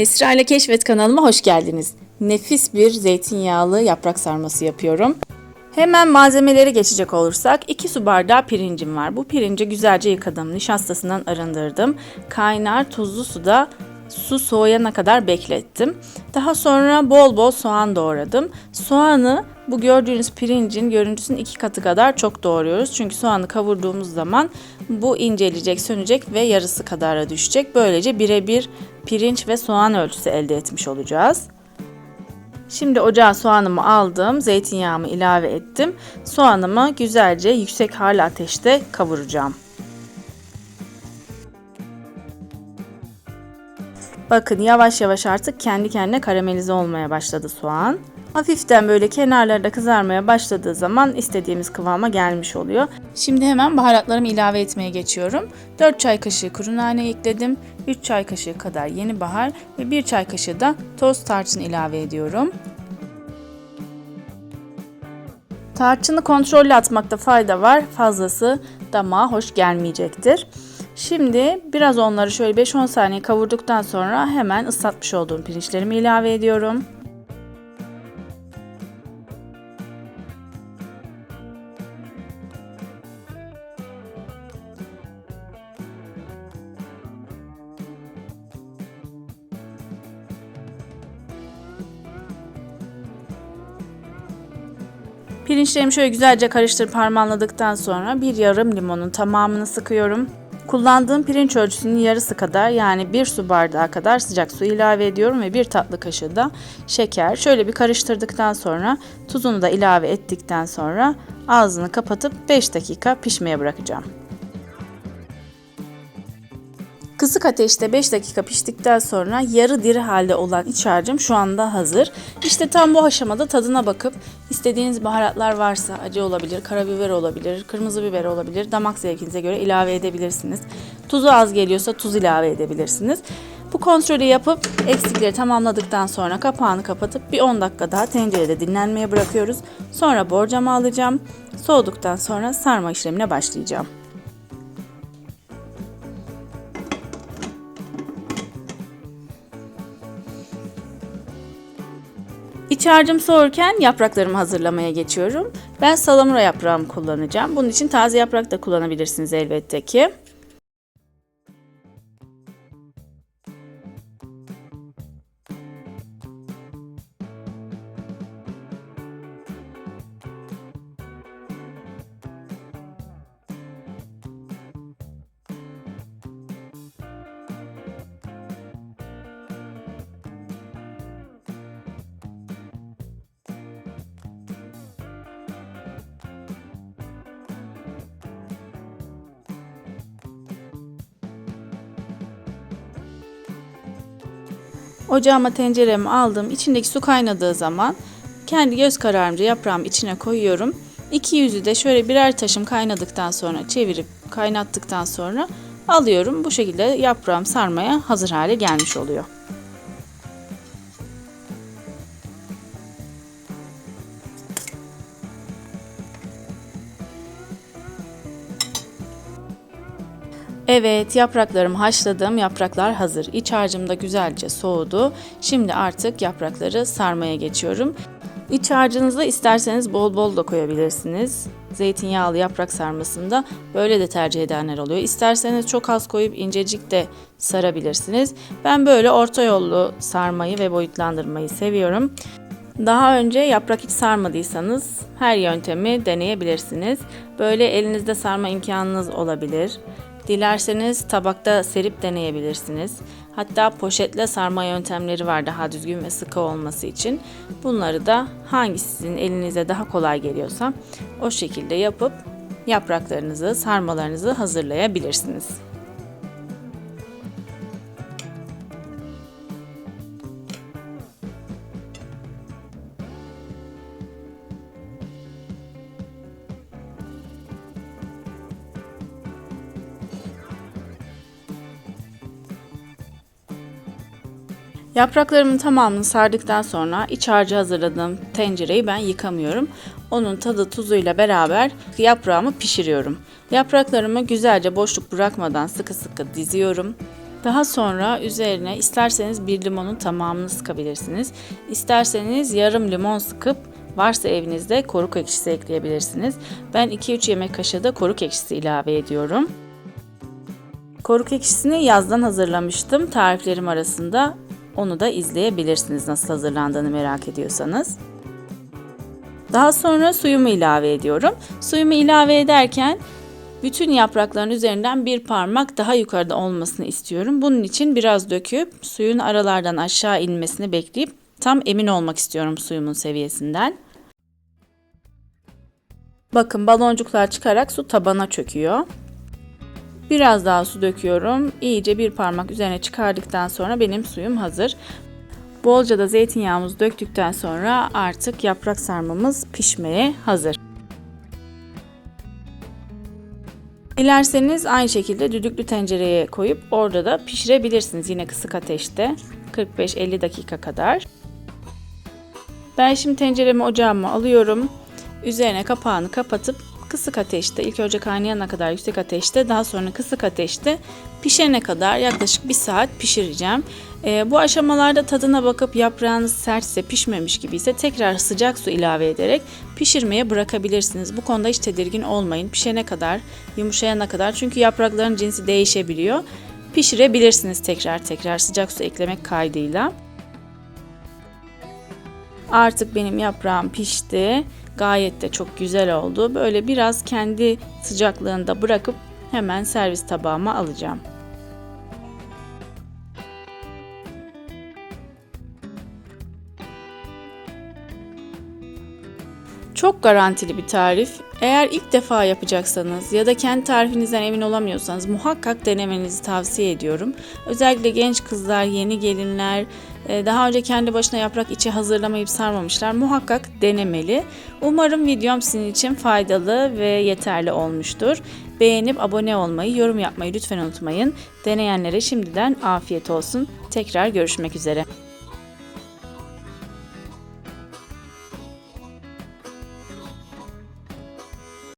Esra ile Keşfet kanalıma hoş geldiniz. Nefis bir zeytinyağlı yaprak sarması yapıyorum. Hemen malzemeleri geçecek olursak 2 su bardağı pirincim var. Bu pirinci güzelce yıkadım. Nişastasından arındırdım. Kaynar tuzlu suda su soğuyana kadar beklettim. Daha sonra bol bol soğan doğradım. Soğanı bu gördüğünüz pirincin görüntüsünün iki katı kadar çok doğruyoruz. Çünkü soğanı kavurduğumuz zaman bu inceleyecek, sönecek ve yarısı kadara düşecek. Böylece birebir pirinç ve soğan ölçüsü elde etmiş olacağız. Şimdi ocağa soğanımı aldım, zeytinyağımı ilave ettim. Soğanımı güzelce yüksek harlı ateşte kavuracağım. Bakın yavaş yavaş artık kendi kendine karamelize olmaya başladı soğan. Hafiften böyle kenarlarda kızarmaya başladığı zaman istediğimiz kıvama gelmiş oluyor. Şimdi hemen baharatlarımı ilave etmeye geçiyorum. 4 çay kaşığı kuru nane ekledim. 3 çay kaşığı kadar yeni bahar ve 1 çay kaşığı da toz tarçın ilave ediyorum. Tarçını kontrollü atmakta fayda var. Fazlası damağa hoş gelmeyecektir. Şimdi biraz onları şöyle 5-10 saniye kavurduktan sonra hemen ıslatmış olduğum pirinçlerimi ilave ediyorum. Pirinçlerimi şöyle güzelce karıştırıp harmanladıktan sonra bir yarım limonun tamamını sıkıyorum. Kullandığım pirinç ölçüsünün yarısı kadar yani bir su bardağı kadar sıcak su ilave ediyorum ve bir tatlı kaşığı da şeker. Şöyle bir karıştırdıktan sonra tuzunu da ilave ettikten sonra ağzını kapatıp 5 dakika pişmeye bırakacağım. Kısık ateşte 5 dakika piştikten sonra yarı diri halde olan iç harcım şu anda hazır. İşte tam bu aşamada tadına bakıp istediğiniz baharatlar varsa acı olabilir, karabiber olabilir, kırmızı biber olabilir. Damak zevkinize göre ilave edebilirsiniz. Tuzu az geliyorsa tuz ilave edebilirsiniz. Bu kontrolü yapıp eksikleri tamamladıktan sonra kapağını kapatıp bir 10 dakika daha tencerede dinlenmeye bırakıyoruz. Sonra borcama alacağım. Soğuduktan sonra sarma işlemine başlayacağım. İç harcım soğurken yapraklarımı hazırlamaya geçiyorum. Ben salamura yaprağımı kullanacağım. Bunun için taze yaprak da kullanabilirsiniz elbette ki. Ocağıma tenceremi aldım. İçindeki su kaynadığı zaman kendi göz kararınca yaprağımı içine koyuyorum. İki yüzü de şöyle birer taşım kaynadıktan sonra çevirip kaynattıktan sonra alıyorum. Bu şekilde yaprağım sarmaya hazır hale gelmiş oluyor. Evet yapraklarımı haşladım. Yapraklar hazır. İç harcım da güzelce soğudu. Şimdi artık yaprakları sarmaya geçiyorum. İç harcınızı isterseniz bol bol da koyabilirsiniz. Zeytinyağlı yaprak sarmasında böyle de tercih edenler oluyor. İsterseniz çok az koyup incecik de sarabilirsiniz. Ben böyle orta yollu sarmayı ve boyutlandırmayı seviyorum. Daha önce yaprak hiç sarmadıysanız her yöntemi deneyebilirsiniz. Böyle elinizde sarma imkanınız olabilir. Dilerseniz tabakta serip deneyebilirsiniz. Hatta poşetle sarma yöntemleri var daha düzgün ve sıkı olması için. Bunları da hangisi sizin elinize daha kolay geliyorsa o şekilde yapıp yapraklarınızı, sarmalarınızı hazırlayabilirsiniz. Yapraklarımın tamamını sardıktan sonra iç harcı hazırladığım tencereyi ben yıkamıyorum. Onun tadı tuzuyla beraber yaprağımı pişiriyorum. Yapraklarımı güzelce boşluk bırakmadan sıkı sıkı diziyorum. Daha sonra üzerine isterseniz bir limonun tamamını sıkabilirsiniz. İsterseniz yarım limon sıkıp varsa evinizde koruk ekşisi ekleyebilirsiniz. Ben 2-3 yemek kaşığı da koruk ekşisi ilave ediyorum. Koruk ekşisini yazdan hazırlamıştım tariflerim arasında. Onu da izleyebilirsiniz nasıl hazırlandığını merak ediyorsanız. Daha sonra suyumu ilave ediyorum. Suyumu ilave ederken bütün yaprakların üzerinden bir parmak daha yukarıda olmasını istiyorum. Bunun için biraz döküp suyun aralardan aşağı inmesini bekleyip tam emin olmak istiyorum suyumun seviyesinden. Bakın baloncuklar çıkarak su tabana çöküyor. Biraz daha su döküyorum. İyice bir parmak üzerine çıkardıktan sonra benim suyum hazır. Bolca da zeytinyağımızı döktükten sonra artık yaprak sarmamız pişmeye hazır. Dilerseniz aynı şekilde düdüklü tencereye koyup orada da pişirebilirsiniz yine kısık ateşte 45-50 dakika kadar. Ben şimdi tenceremi ocağıma alıyorum. Üzerine kapağını kapatıp kısık ateşte ilk önce kaynayana kadar yüksek ateşte daha sonra kısık ateşte pişene kadar yaklaşık bir saat pişireceğim. E, bu aşamalarda tadına bakıp yaprağınız sertse pişmemiş gibi ise tekrar sıcak su ilave ederek pişirmeye bırakabilirsiniz. Bu konuda hiç tedirgin olmayın. Pişene kadar, yumuşayana kadar çünkü yaprakların cinsi değişebiliyor. Pişirebilirsiniz tekrar tekrar sıcak su eklemek kaydıyla. Artık benim yaprağım pişti. Gayet de çok güzel oldu. Böyle biraz kendi sıcaklığında bırakıp hemen servis tabağıma alacağım. Çok garantili bir tarif. Eğer ilk defa yapacaksanız ya da kendi tarifinizden emin olamıyorsanız muhakkak denemenizi tavsiye ediyorum. Özellikle genç kızlar, yeni gelinler, e, daha önce kendi başına yaprak içi hazırlamayıp sarmamışlar. Muhakkak denemeli. Umarım videom sizin için faydalı ve yeterli olmuştur. Beğenip abone olmayı, yorum yapmayı lütfen unutmayın. Deneyenlere şimdiden afiyet olsun. Tekrar görüşmek üzere.